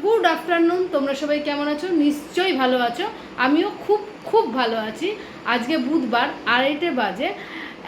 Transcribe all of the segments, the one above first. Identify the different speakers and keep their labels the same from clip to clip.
Speaker 1: Good afternoon তোমরা সবাই কেমন আছো? নিশ্চয়ই ভালো আছো। আমিও খুব খুব ভালো আছি। আজকে বুধবার আড়াইটে বাজে।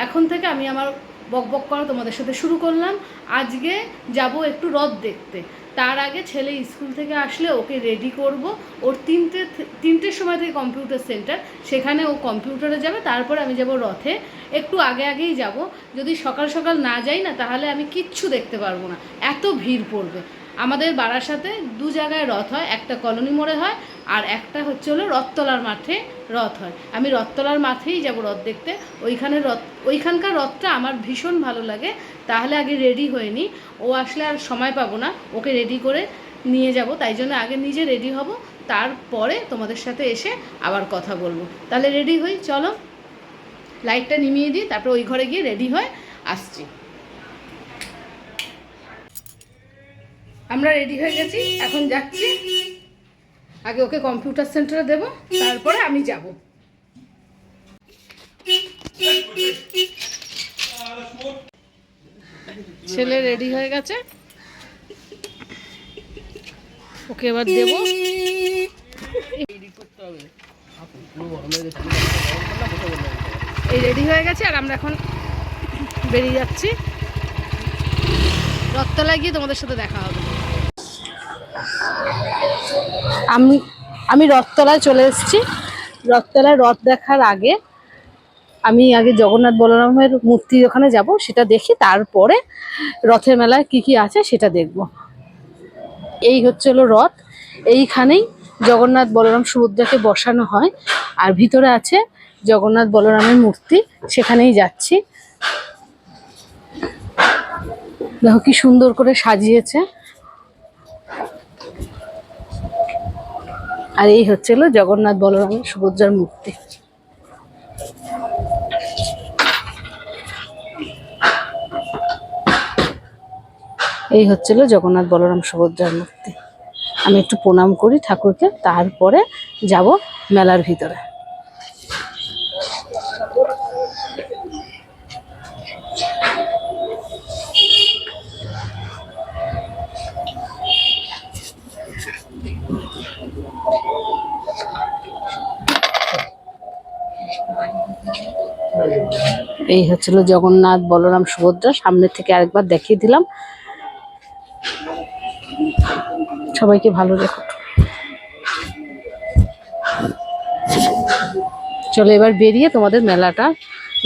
Speaker 1: এখন থেকে আমি আমার বক বক করা তোমাদের সাথে শুরু করলাম। আজকে যাব একটু রথ দেখতে। তার আগে ছেলে স্কুল থেকে আসলে ওকে রেডি করব। ওর তিনটে তিনটের সময় থেকে কম্পিউটার সেন্টার সেখানে ও কম্পিউটারে যাবে। তারপরে আমি যাব রথে। একটু আগে আগেই যাব। যদি সকাল সকাল না যাই না, তাহলে আমি কিচ্ছু দেখতে পারব না। এত ভিড় পড়বে। আমাদের বাড়ার সাথে দু জায়গায় রথ হয়, একটা কলোনি মোড়ে হয় আর একটা হচ্ছে হলো রথতলার মাঠে রথ হয়। আমি রথতলার মাঠেই যাব রথ দেখতে। ওইখানে রথ, ওইখানকার রথটা আমার ভীষণ ভালো লাগে। তাহলে আগে রেডি হয়ে নিই। ও আসলে আর সময় পাবো না। ওকে রেডি করে নিয়ে যাব। তাই জন্য আগে নিজে রেডি হব। তারপরে তোমাদের সাথে এসে আবার কথা বলব। তাহলে রেডি হই, চলো। লাইটটা নিমিয়ে দিই, তারপর ওই ঘরে গিয়ে রেডি হয়ে আসছি। আমরা রেডি হয়ে গেছি, এখন যাচ্ছি। আগে ওকে কম্পিউটার সেন্টারে দেব, তারপরে আমি যাব। ছেলে রেডি হয়ে গেছে। ওকে এবার দেব। এই রেডি হয়ে গেছে, আর আমরা এখন বেরিয়ে যাচ্ছি। রথতলায় গিয়ে তোমাদের সাথে দেখা হবে। আমি আমি রথতলায় চলে এসেছি। রথতলায় রথ দেখার আগে আমি আগে জগন্নাথ বলরামের মূর্তি ওখানে যাব, সেটা দেখি, তারপরে রথের মেলায় কি কি আছে সেটা দেখব। এই হচ্ছে হলো রথ। এইখানেই জগন্নাথ বলরাম সুভদ্রাকে বসানো হয়, আর ভিতরে আছে জগন্নাথ বলরামের মূর্তি, সেখানেই যাচ্ছি। দেখো কি সুন্দর করে সাজিয়েছে। আর এই হচ্ছিল জগন্নাথ বলরামের সুভদ্রার মূর্তি। এই হচ্ছিল জগন্নাথ বলরাম সুভদ্রার মূর্তি। আমি একটু প্রণাম করি ঠাকুরকে, তারপরে যাব মেলার ভিতরে। এই হচ্ছিল জগন্নাথ বলরাম সুভদ্রা। সামনে থেকে আরেকবার দেখিয়ে দিলাম। সবাইকে ভালো রেখো। চলো এবার বেরিয়ে তোমাদের মেলাটা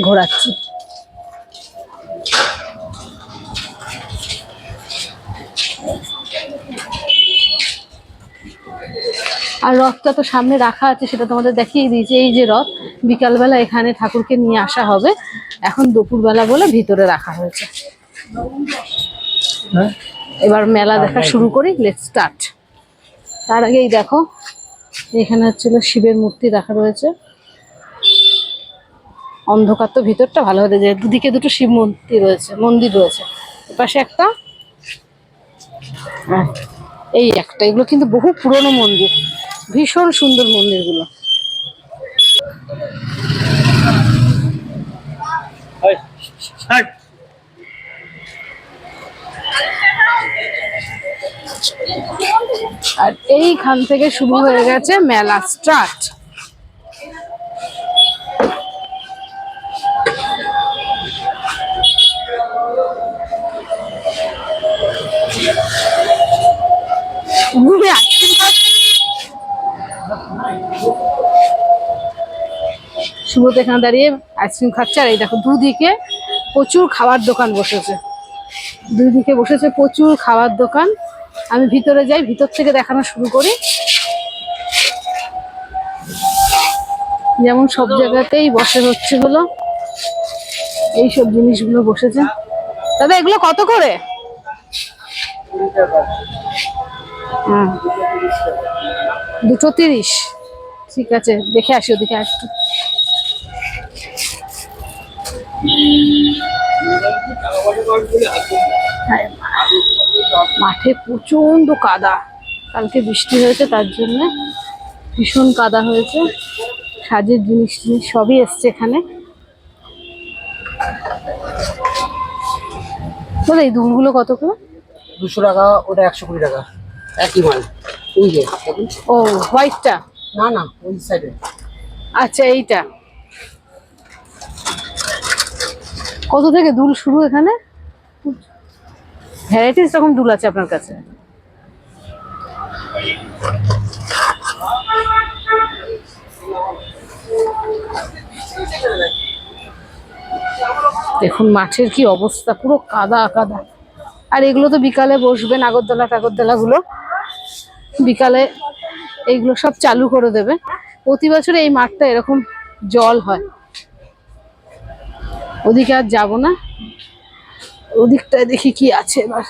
Speaker 1: ঘোরাচ্ছি। আর রথটা তো সামনে রাখা আছে সেটা তোমাদের দেখিয়ে দিয়েছি এই যে রথ বিকালবেলা এখানে ঠাকুরকে নিয়ে আসা হবে। এখন দুপুরবেলা বলে ভিতরে রাখা হয়েছে। এবার মেলা দেখা শুরু করি লেট স্টার্ট তার আগেই দেখো এখানে হচ্ছিল শিবের মূর্তি রাখা রয়েছে। অন্ধকার তো ভিতরটা ভালো হতে যায় দুদিকে দুটো শিব মূর্তি রয়েছে মন্দির রয়েছে। এপাশে একটা হ্যাঁ, এই একটা এগুলো কিন্তু বহু পুরনো মন্দির। ভীষণ সুন্দর মন্দিরগুলো। আর এইখান থেকে শুরু হয়ে গেছে মেলা স্টার্ট। সুব্রত এখানে দাঁড়িয়ে আইসক্রিম খাচ্ছে, আর এই দেখো দুদিকে প্রচুর খাবার দোকান বসেছে। দুদিকে বসেছে প্রচুর খাবার দোকান। আমি ভিতরে যাই, ভিতর থেকে দেখানো শুরু করি। যেমন সব জায়গাতেই বসে হচ্ছে হলো এইসব জিনিসগুলো বসেছে। দাদা, এগুলো কত করে? দুটো তিরিশ। ঠিক আছে, দেখে আসি, ওদিকে একটু মাঠে প্রচণ্ড কাদা। কালকে বৃষ্টি হয়েছে তার জন্য ভীষণ কাদা হয়েছে। সাজের জিনিস টিনিস সবই এসছে এখানে। এই দুলগুলো কত করে?
Speaker 2: দুশো টাকা ওটা একশো কুড়ি টাকা। একই মাল ওই যে।
Speaker 1: ও হোয়াইটটা
Speaker 2: না না ওই সাইডে
Speaker 1: আচ্ছা এইটা। কত থেকে দুল শুরু এখানে? ভ্যারাইটিস রকম দুল আছে আপনার কাছে। দেখুন, মাঠের কি অবস্থা, পুরো কাদা কাদা। আর এগুলো তো বিকালে বসবে নাগরদোলা টাগরদোলা গুলো বিকালে এইগুলো সব চালু করে দেবে। প্রতি বছর এই মাঠটা এরকম জল হয়। ওদিকে আর যাব না। ওদিকটায় দেখি কি আছে এবার।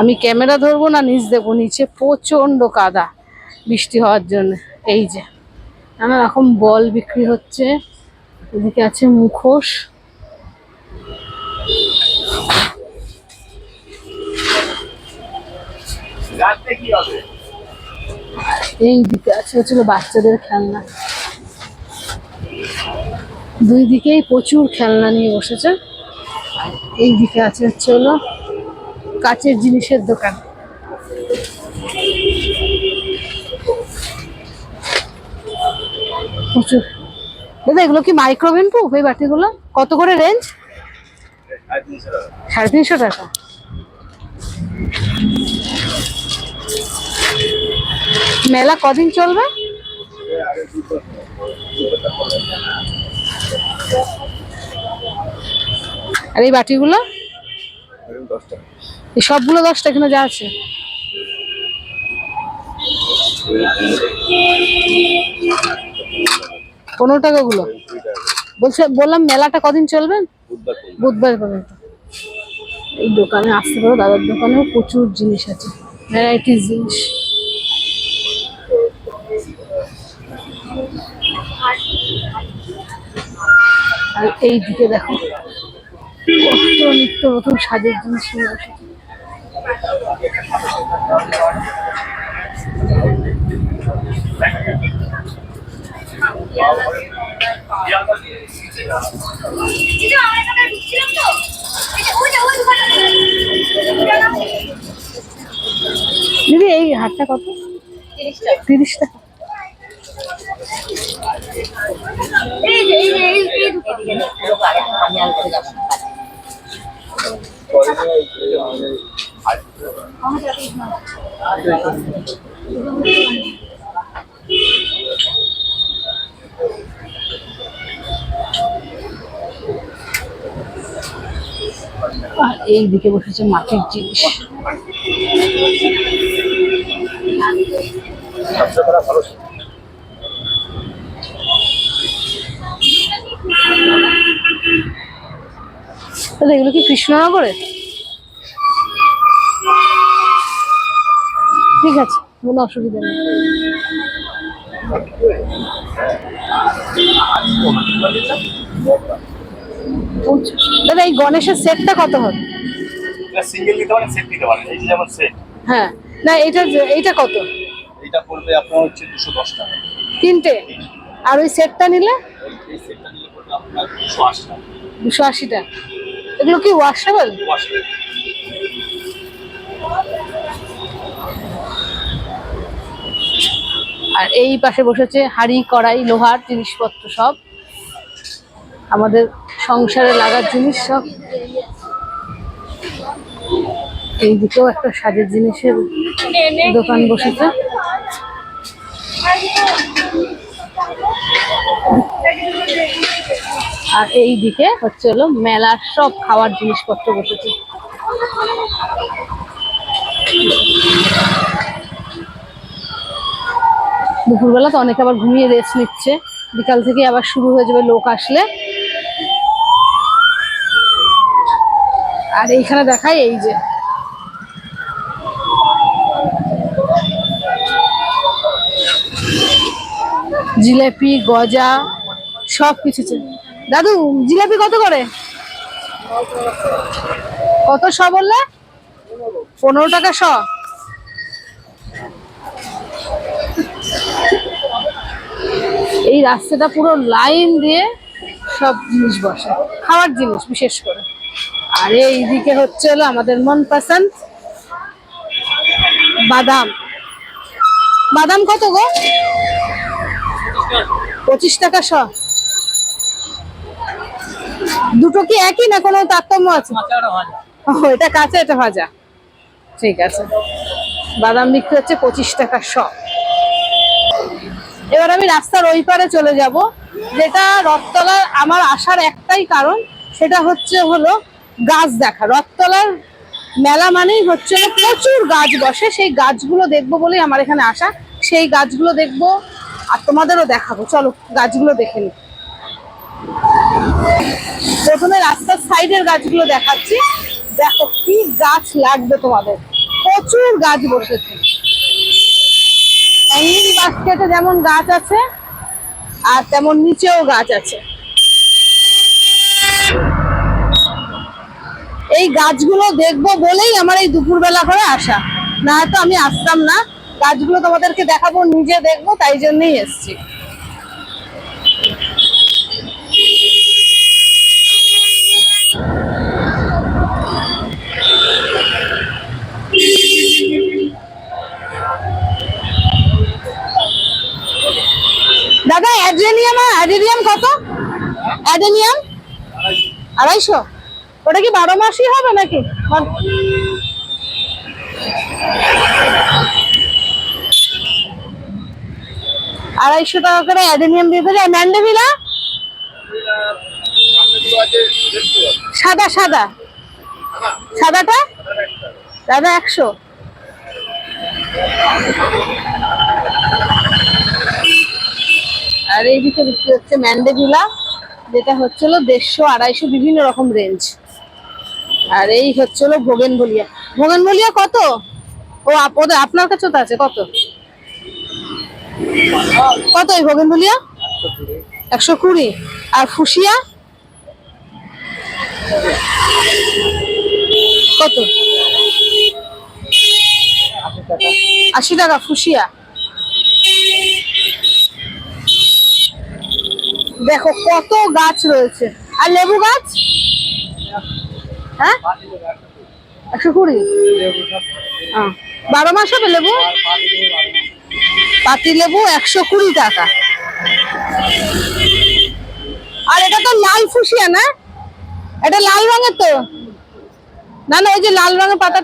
Speaker 1: আমি ক্যামেরা ধরবো না, নিচ দেখব, নিচে প্রচণ্ড কাদা বৃষ্টি হওয়ার জন্য। এই যে, নানা রকম বল বিক্রি হচ্ছে। এদিকে আছে মুখোশ। এই দিকে আছে হচ্ছিল বাচ্চাদের খেলনা। দুই দিকেই প্রচুর খেলনা নিয়ে বসেছে। এই দিকে আছে হচ্ছে কাচের জিনিসের দোকান। প্রচুর। দাদা, এগুলো কি মাইক্রোওভেন প্রুফ এই বাটিগুলো? কত করে রেঞ্জ সাড়ে তিনশো টাকা। মেলা কদিন চলবে? আর এই বাটিগুলো? সবগুলো দশটা এখানে যা আছে। পনেরো টাকা গুলো বলছে, বললাম মেলাটা কদিন চলবে? বুধবার পর্যন্ত। এই দোকানে আসতে পারো, দাদার দোকানেও প্রচুর জিনিস আছে, ভ্যারাইটিস জিনিস। আর এই দিকে দেখো। কত নিত্য নতুন সাজের জিনিস নিয়ে
Speaker 3: নাও।
Speaker 1: দিদি, এই হাটটা কত? তিরিশ টাকা।
Speaker 3: এই যে যে আর
Speaker 1: দিকে বসেছে মাটির জিনিস। দাদা এগুলো কি কৃষ্ণনগরে? ঠিক আছে কোনো অসুবিধা নেই। দাদা এই গণেশের সেটটা কত হবে?
Speaker 4: সিঙ্গেল নিতে পারেন সেট নিতে পারেন এই যে যেমন সেট
Speaker 1: হ্যাঁ না এটা এইটা কত?
Speaker 4: এইটা পড়বে আপনার হচ্ছে দুশো দশ টাকা।
Speaker 1: তিনটে? আর ওই সেটটা নিলে
Speaker 4: এই সেটটা নিলে পড়বে আপনার দুশো আশি টাকা
Speaker 1: দুশো আশি টাকা এগুলো কি ওয়াশেবল
Speaker 4: ওয়াশ
Speaker 1: আর এই পাশে বসেছে হাঁড়ি, কড়াই, লোহার জিনিসপত্র সব। আমাদের সংসারে লাগার জিনিস সব। এই দিকেও একটা সাজের জিনিসের দোকান বসেছে। আর এই দিকে হচ্ছে হলো মেলার সব খাওয়ার জিনিসপত্র বসেছে। দুপুরবেলা তো অনেকে আবার ঘুমিয়ে রেস্ট নিচ্ছে। বিকাল থেকে আবার শুরু হয়ে যাবে লোক আসলে। আর এইখানে দেখাই এই যে। জিলেপি, গজা সব কিছু। দাদু, জিলেপি কত করে? কত শ বললে? পনেরো টাকা শ। এই রাস্তাটা পুরো লাইন দিয়ে সব জিনিস বসে, খাওয়ার জিনিস বিশেষ করে। আর এইদিকে হচ্ছে হলো আমাদের মন পছন্দ বাদাম। বাদাম কত গো? পঁচিশ টাকা শ। দুটো কি একই না কোনো তারতম্য আছে? ও এটা কাঁচা এটা ভাজা। ঠিক আছে। বাদাম বিক্রি হচ্ছে পঁচিশ টাকা শ এবার আমি রাস্তার ওই পারে চলে যাব। যেটা রথতলার আমার আসার একটাই কারণ সেটা হচ্ছে হলো গাছ দেখা। রথতলার মেলা মানেই হচ্ছে প্রচুর গাছ বসে। সেই গাছগুলো দেখব বলেই আমার এখানে আসা। সেই গাছগুলো দেখব আর তোমাদেরও দেখাবো। চলো গাছগুলো দেখে নি প্রথমে রাস্তার সাইডের গাছগুলো দেখাচ্ছি। দেখো কি গাছ লাগবে তোমাদের। প্রচুর গাছ বসেছে। বাস্কেটে যেমন গাছ আছে, আর তেমন নিচেও গাছ আছে। এই গাছগুলো দেখব বলেই আমার এই দুপুরবেলা করে আসা। না তো আমি আসতাম না। গাছগুলো তোমাদেরকে দেখাবো, নিজে দেখব, তাই জন্যই এসছি। দাদা অ্যাডেনিয়াম আর অ্যাডেনিয়াম কত? অ্যাডেনিয়াম আড়াইশো? ওটা কি বারো মাসই হবে নাকি? আড়াইশো টাকা করে অ্যাডেনিয়াম দিতে যায় ম্যান্ডেভিলা? সাদা সাদা। সাদাটা? দাদা, একশো। আর এইদিকে বিক্রি হচ্ছে ম্যান্ডেভিলা যেটা হচ্ছিল দেড়শো আড়াইশো বিভিন্ন রকম রেঞ্জ আর এই হচ্ছিল ভোগেন বলিয়া ভোগেন বলিয়া কত? ও ওদের আপনার কাছে তো আছে, কত? কত এই ভোগেন বলিয়া একশো কুড়ি। আর ফুসিয়া? কত? আশি টাকা ফুসিয়া। দেখো কত গাছ রয়েছে। আর লেবু গাছ? হ্যাঁ? একশো কুড়ি? বারো মাস হবে লেবু? পাতি লেবু একশো কুড়ি টাকা। আর এটা তো লাল ফুসিয়া না? এটা লাল রঙের তো? না না ওই যে লাল রঙের পাতা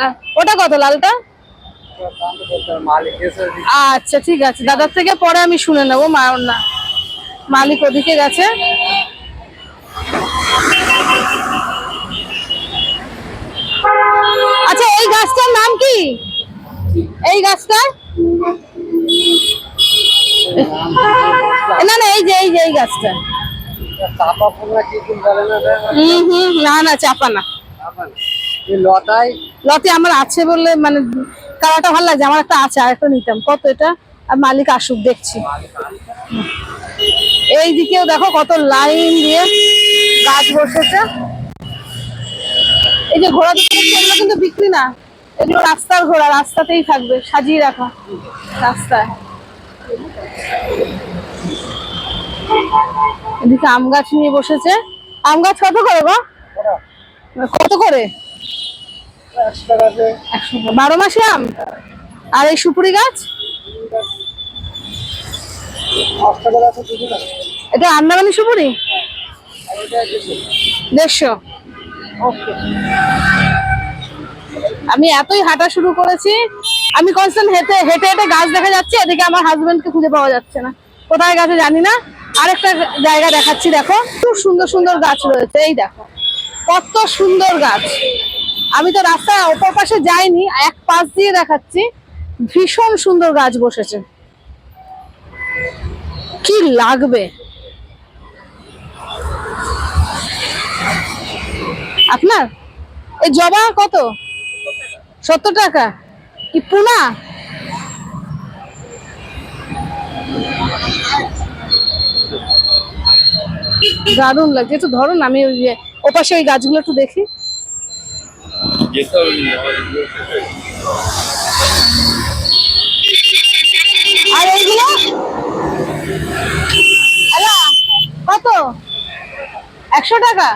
Speaker 1: না ওটা কত লালটা? আচ্ছা ঠিক আছে। দাদার থেকে পরে আমি শুনে নেব মা না। মালিক ওদিকে গেছে। আচ্ছা এই গাছটার নাম কি? এই গাছটা না না, এই যে এই যে, এই গাছটা।
Speaker 2: বলে?
Speaker 1: হুম হুম, না না, চাপা না।
Speaker 2: লতায়
Speaker 1: লতে আমার আছে বললে মানে কালারটা ভালো লাগছে, আমার একটা আছে আর একটা নিতাম। কত এটা? আর মালিক আসুক, দেখছি। এই দিকেও দেখো কত লাইন দিয়ে গাছ বসেছে। এই যে ঘোড়া দুটো এগুলো কিন্তু বিক্রি না। এগুলো রাস্তার ঘোড়া রাস্তাতেই থাকবে সাজিয়ে রাখা রাস্তায়। এদিকে আম গাছ নিয়ে বসেছে। আম গাছ কত করে গো? কত করে? বারো মাসে আম? আর এই সুপুরি গাছ
Speaker 2: পাঁচ টাকা আছে দুটো না
Speaker 1: এটা আন্দামানি সুপুরি? দেড়শো। ওকে। আমি এতই হাঁটা শুরু করেছি, আমি কনস্ট্যান্ট হেঁটে হেঁটে হেঁটে গাছ দেখা যাচ্ছে, এদিকে আমার হাজবেন্ডকে খুঁজে পাওয়া যাচ্ছে না। কোথায় গেছে জানি না। আরেকটা জায়গা দেখাচ্ছি, দেখো। খুব সুন্দর সুন্দর গাছ রয়েছে, এই দেখো। কত সুন্দর গাছ। আমি তো রাস্তায় অপর পাশে যাইনি, এক পাশ দিয়ে দেখাচ্ছি। ভীষণ সুন্দর গাছ বসেছে। কি লাগবে? আপনার? এই জবা কত? সত্তর টাকা। কি পুনা? দারুণ লাগছে। একটু ধরো না আমি ওই ওপাশে ওই গাছগুলো একটু দেখি। আর এইগুলো হ্যালো কত একশো টাকা?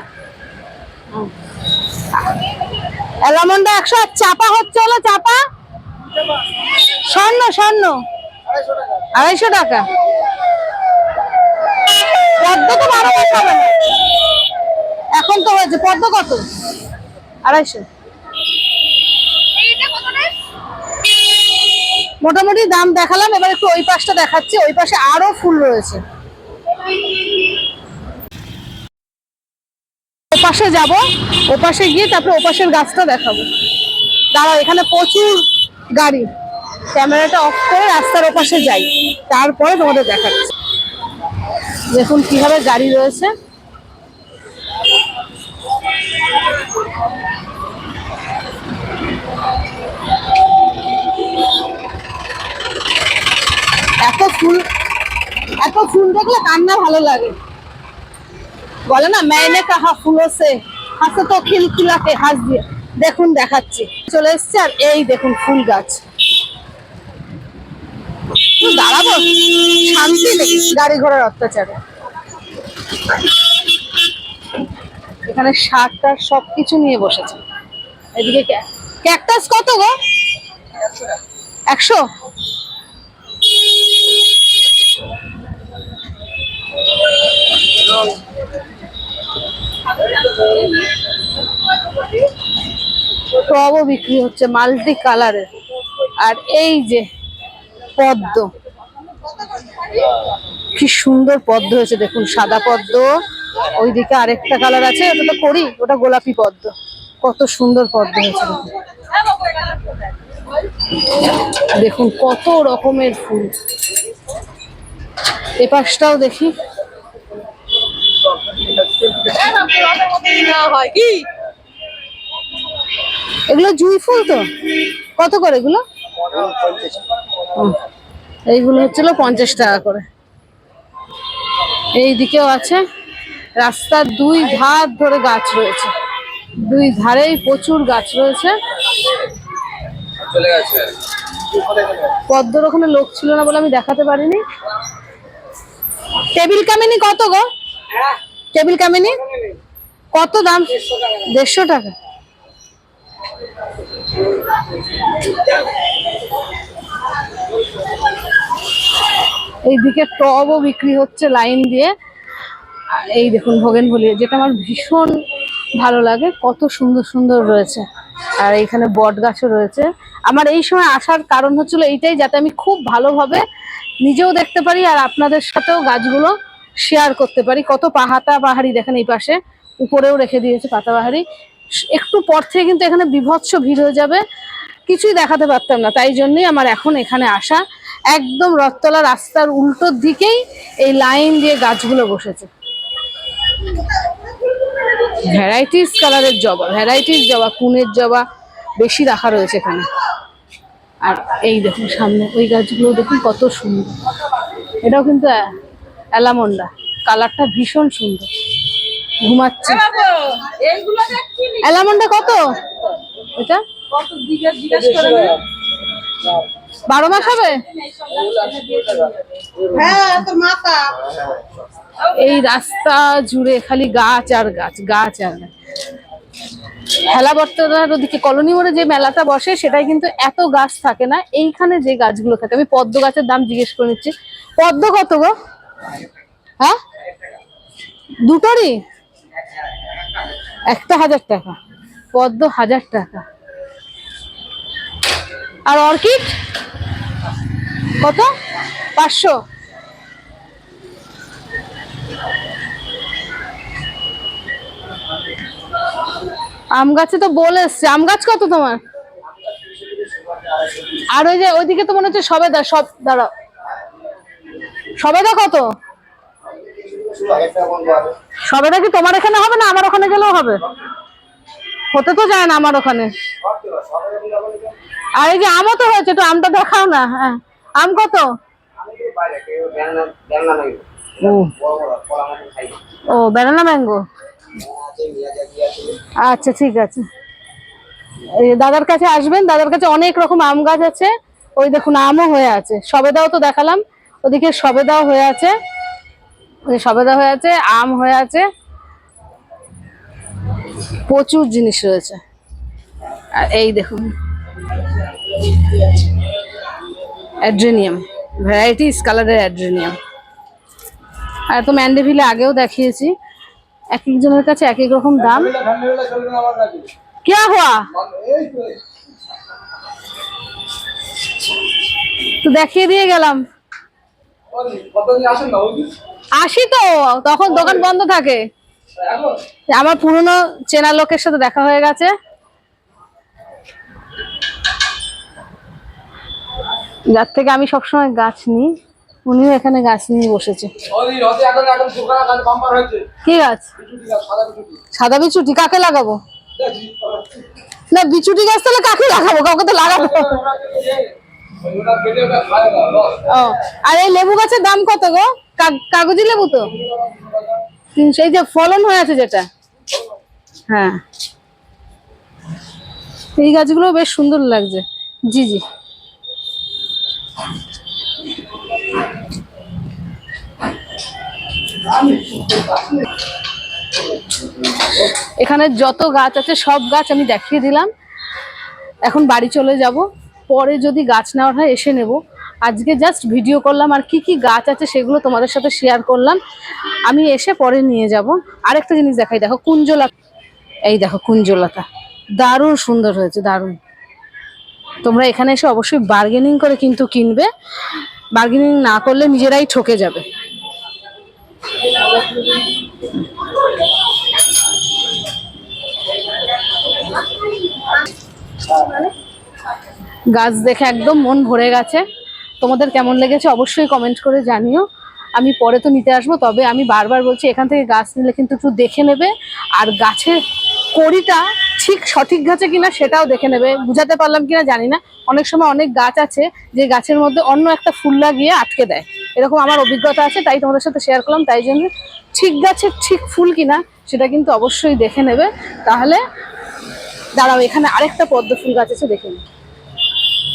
Speaker 1: অ্যালামন্ডা একশো আর চাপা হচ্ছে হলো চাপা? স্বর্ণ স্বর্ণ। আড়াইশো টাকা। পদ্ম তো বারো মাস এখন তো হয়েছে, পদ্ম কত? আড়াইশো। মোটামুটি দাম দেখালাম, এবার একটু ওই পাশটা দেখাচ্ছি, ওই পাশে আরও ফুল রয়েছে। ও পাশে যাব, ওপাশে গিয়ে তারপরে ওপাশের গাছটা দেখাবো। দাঁড়াও, এখানে প্রচুর গাড়ি। ক্যামেরাটা অফ করে রাস্তার ওপাশে যাই, তারপরে তোমাদের দেখাচ্ছি। দেখুন কীভাবে গাড়ি রয়েছে। এত ফুল এত ফুল দেখলে কান্না ভালো লাগে। বলে না, মেয়েনে কাহা ফুলো সে, হাসে তো খিলখিলাকে হাস দিয়ে। দেখুন, দেখাচ্ছি। চলে এসছে, আর এই দেখুন ফুল গাছ। দাঁড়াবো? শান্তি নেই, গাড়ি ঘোড়ার অত্যাচারে। এখানে শাক টাক সবকিছু নিয়ে বসেছে। এদিকে ক্যাকটাস কত গো? একশো। টবও বিক্রি হচ্ছে মাল্টি কালারের আর এই যে পদ্ম, কি সুন্দর পদ্ম হয়েছে দেখুন, সাদা পদ্ম, ওইদিকে আরেকটা কালার আছে, ওটা তো করি, ওটা গোলাপি পদ্ম, কত সুন্দর পদ্ম হয়েছে দেখুন। কত রকমের ফুল এ পাশটাও দেখি এগুলো জুই ফুল তো? কত করে এগুলো? এইগুলো হচ্ছিল পঞ্চাশ টাকা করে। এই দিকেও আছে। রাস্তার দুই ধার ধরে গাছ রয়েছে। দুই ধারেই প্রচুর গাছ রয়েছে। পদ্মর ওখানে লোক ছিল না বলে আমি দেখাতে পারিনি। টেবিল কামিনি কত গো? টেবিল কামিনি? কত দাম? দেড়শো টাকা। এইদিকে টবও বিক্রি হচ্ছে লাইন দিয়ে। এই দেখুন ভোগেন বলি যেটা আমার ভীষণ ভালো লাগে কত সুন্দর সুন্দর রয়েছে। আর এইখানে বট গাছও রয়েছে। আমার এই সময় আসার কারণ হচ্ছিল এইটাই যাতে আমি খুব ভালোভাবে নিজেও দেখতে পারি আর আপনাদের সাথেও গাছগুলো শেয়ার করতে পারি। কত পাহাতা পাহাড়ি দেখেন এই পাশে। উপরেও রেখে দিয়েছে পাতা পাহাড়ি একটু পর থেকে কিন্তু এখানে বিভৎস ভিড় হয়ে যাবে। কিছুই দেখাতে পারতাম না। তাই জন্যই আমার এখন এখানে আসা। একদম রথতলা রাস্তার উল্টোর দিকেই এই লাইন দিয়ে গাছগুলো বসেছে। ভ্যারাইটিস কালারের জবা। ভ্যারাইটিস জবা, কুনের জবা বেশি রাখা রয়েছে এখানে। আর এই দেখুন সামনে, ওই গাছগুলো দেখুন কত সুন্দর। এটাও কিন্তু অ্যালামন্ডা। কালারটা ভীষণ সুন্দর। ঘুমাচ্ছে। অ্যালামন্ডা কত? এটা? বারো মাস হবে? এই রাস্তা জুড়ে খালি গাছ আর গাছ গাছ আর গাছ। হেলা ওদিকে কলোনি মোড়ে যে মেলাটা বসে, সেটাই কিন্তু এত গাছ থাকে না। এইখানে যে গাছগুলো থাকে, আমি পদ্ম গাছের দাম জিজ্ঞেস করে নিচ্ছি। পদ্ম কত গো? হ্যাঁ? দুটোরই? একটা হাজার টাকা, পদ্ম হাজার টাকা। আর অর্কিড? কত? পাঁচশো। আম গাছে তো বলে এসছে। আম গাছ কত তোমার? আর ওই যে, ওইদিকে তো মনে হচ্ছে সবেদা সব দাঁড়াও। সবেদা কত? সবেদা কি তোমার এখানে হবে না আমার ওখানে গেলেও হবে? হতে তো যায় না আমার ওখানে। আর এই যে আমও তো হয়েছে, একটু আমটা দেখাও না হ্যাঁ। আম কত? ও। Banana mango. আচ্ছা ঠিক আছে। দাদার কাছে আসবেন, দাদার কাছে অনেক রকম আম গাছ আছে। ওই দেখুন, আমও হয়ে আছে। সবেদাও তো দেখালাম। ওদিকে সবেদাও হয়ে আছে। সবেদা হয়ে আছে, আম হয়ে আছে। প্রচুর জিনিস রয়েছে। আর এই দেখুন। অ্যাড্রেনিয়াম ভ্যারাইটিস কালারের অ্যাড্রেনিয়াম। আর তো ম্যান্ডেভিলে আগেও দেখিয়েছি। এক একজনের কাছে এক এক রকম দাম। কে হওয়া তো দেখিয়ে দিয়ে গেলাম। আসি তো তখন দোকান বন্ধ থাকে। আমার পুরনো চেনা লোকের সাথে দেখা হয়ে গেছে। যার থেকে আমি সবসময় গাছ নিই উনিও এখানে গাছ নিয়ে বসেছে। কি গাছ? সাদা বিচুটি কাকে লাগাবো? না বিচুটি গাছ তাহলে কাকে লাগাবো? কাউকে তো লাগাবো। ও, আর এই লেবু গাছের দাম কত গো? কাগজি লেবু তো? এই যে ফলন হয়ে আছে যেটা। হ্যাঁ। এই গাছগুলো বেশ সুন্দর লাগছে। জি জি। এখানে যত গাছ আছে, সব গাছ আমি দেখিয়ে দিলাম। এখন বাড়ি চলে যাব। পরে যদি গাছ নেওয়ার হয় এসে নেব। আজকে জাস্ট ভিডিও করলাম আর কি কি গাছ আছে সেগুলো তোমাদের সাথে শেয়ার করলাম। আমি এসে পরে নিয়ে যাব। আরেকটা জিনিস দেখাই, দেখো কুঞ্জলতা। এই দেখো কুঞ্জলতা। দারুণ সুন্দর হয়েছে, দারুণ। তোমরা এখানে এসে অবশ্যই বার্গেনিং করে কিন্তু কিনবে। বার্গেনিং না করলে নিজেরাই ঠকে যাবে। গাছ দেখে একদম মন ভরে গেছে। তোমাদের কেমন লেগেছে অবশ্যই কমেন্ট করে জানিও। আমি পরে তো নিতে আসব, তবে আমি বারবার বলছি, এখান থেকে গাছ নিলে কিন্তু একটু দেখে নেবে, আর গাছের কড়িটা ঠিক সঠিক গাছে কিনা সেটাও দেখে নেবে। বুঝাতে পারলাম কিনা জানি না। অনেক সময় অনেক গাছ আছে, যে গাছের মধ্যে অন্য একটা ফুল লাগিয়ে আটকে দেয়। এরকম আমার অভিজ্ঞতা আছে, তাই তোমাদের সাথে শেয়ার করলাম। তাই জন্য ঠিক গাছের ঠিক ফুল কিনা সেটা কিন্তু অবশ্যই দেখে নেবে। তাহলে দাঁড়াও, এখানে আরেকটা পদ্ম ফুল গাছ আছে, দেখে নিই।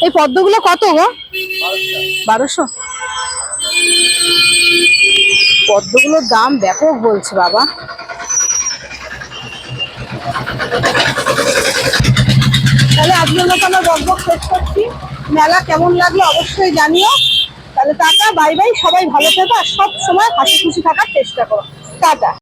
Speaker 1: এই পদ্মগুলো কত গো? বারোশো। পদ্মগুলোর দাম ব্যাপক বলছে বাবা। তাহলে আজকের মতো আমরা বকবক শেষ করছি। মেলা কেমন লাগল অবশ্যই জানিও। তাহলে টাটা, বাই বাই, সবাই ভালো থেকো আর সব সময় হাসি খুশি থাকার চেষ্টা করো। টাটা।